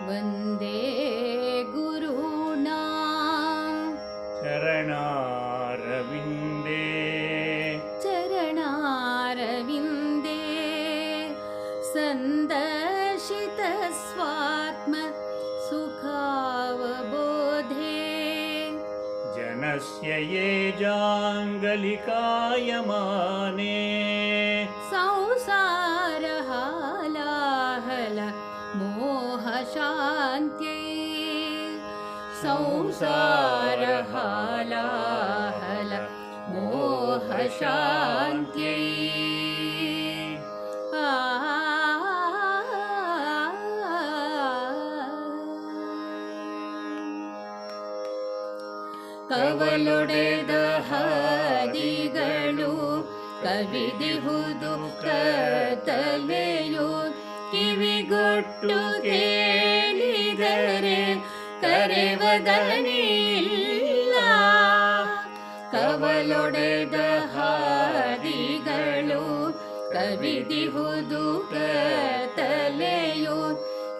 वन्दे गुरुणा शरणारविन्दे चरणारविन्दे। सन्दर्शितस्वात्म सुखावबोधे। जनस्य ये जाङ्गलिकायमाने। संसारहालाहल मोहशान्त्यै संसारहालाहल मोहशान्त्यै आ ಕವಲೊಡೆದ ಹಾದಿಗಳು ಕವಿದಿಹುದು ಕತ್ತಲೆಯು ಕಿವಿಗೊಟ್ಟು ಕೇಳಿದರೆ ಕರೆವದನಿಲ್ಲ ಕವಲೊಡೆದ ಹಾದಿಗಳು ಕವಿದಿಹುದು ಕತ್ತಲೆಯು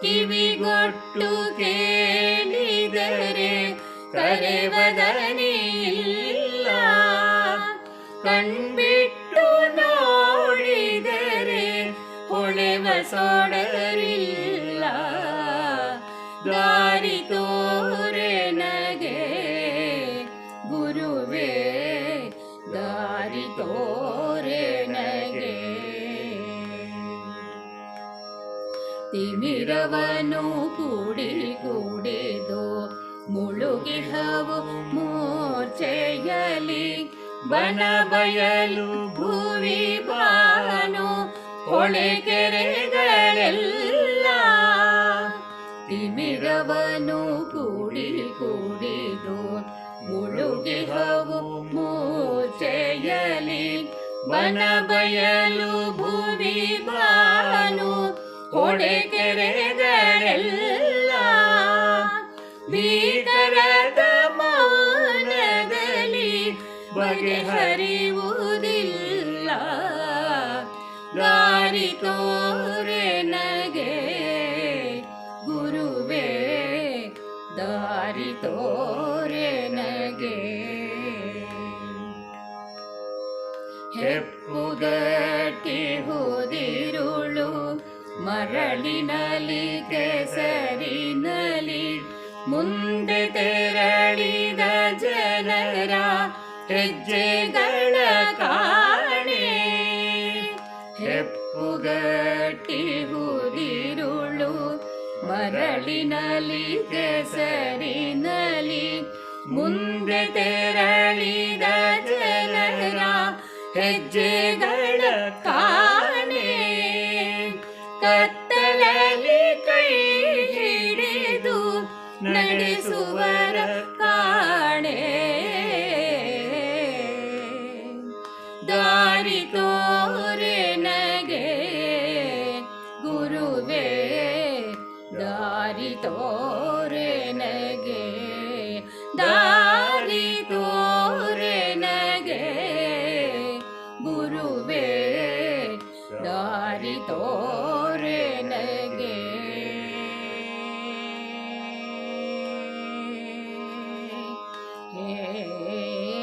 ಕಿವಿಗೊಟ್ಟು ಕೇಳಿದರೆ ಕರೆವದನಿಲ್ಲ ಕಣ್ಬಿಟ್ಟು ನೋಡಿದರೆ ಹೊಳೆವ ಸೋಡರಿಲ್ಲ ದಾರಿ ತೋರೆ ತಿಮಿರವನು ಕೂಡಿ ಕೂಡಿದು ಮುಳುಗಿಹವು ಮೂರ್ಛೆಯಲಿ ಬನ ಬಯಲು ಭೂವಿ ಬಾನು ಹೊಳೆಕೆರೆಗಳೆಲ್ಲ ತಿಮಿರವನು ಕೂಡಿ ಕೂಡಿದು ಮುಳುಗಿಹವು ಮೂರ್ಛೆಯಲಿ ಬನ ಬಯಲು ಭೂವಿ ಬಾನು ಹೊಳೆಕೆರೆಗಳೆಲ್ಲ ಭೀಕರದ ಮೌನದಲ್ಲಿ ಬಗೆಹರಿಯುವುದಿಲ್ಲ ದಾರಿ ತೋರೆ ನಗೆ ಗುರುವೇ ದಾರಿ ತೋರೆ ನಗೆ. ಹೆಪ್ಪುಗಟ್ಟಿಹುದಿರುಳು ಮರಳಿನಲಿ ಕೆಸರಿನಲಿ ಮುಂದೆ ತೆರಳಿದ ಜನರ ಹೆಜ್ಜೆಗಳ ಕಾಣೆ ಹೆಪ್ಪುಗಟ್ಟಿಹುದಿರುಳು ಮರಳಿನಲಿ ಕೆಸರಿನಲಿ ಮುಂದೆ ತೆರಳಿದ ಜನರ ಹೆಜ್ಜೆಗಳ ಕಾಣೆ ಕತ್ತಲಲ್ಲಿ Oh.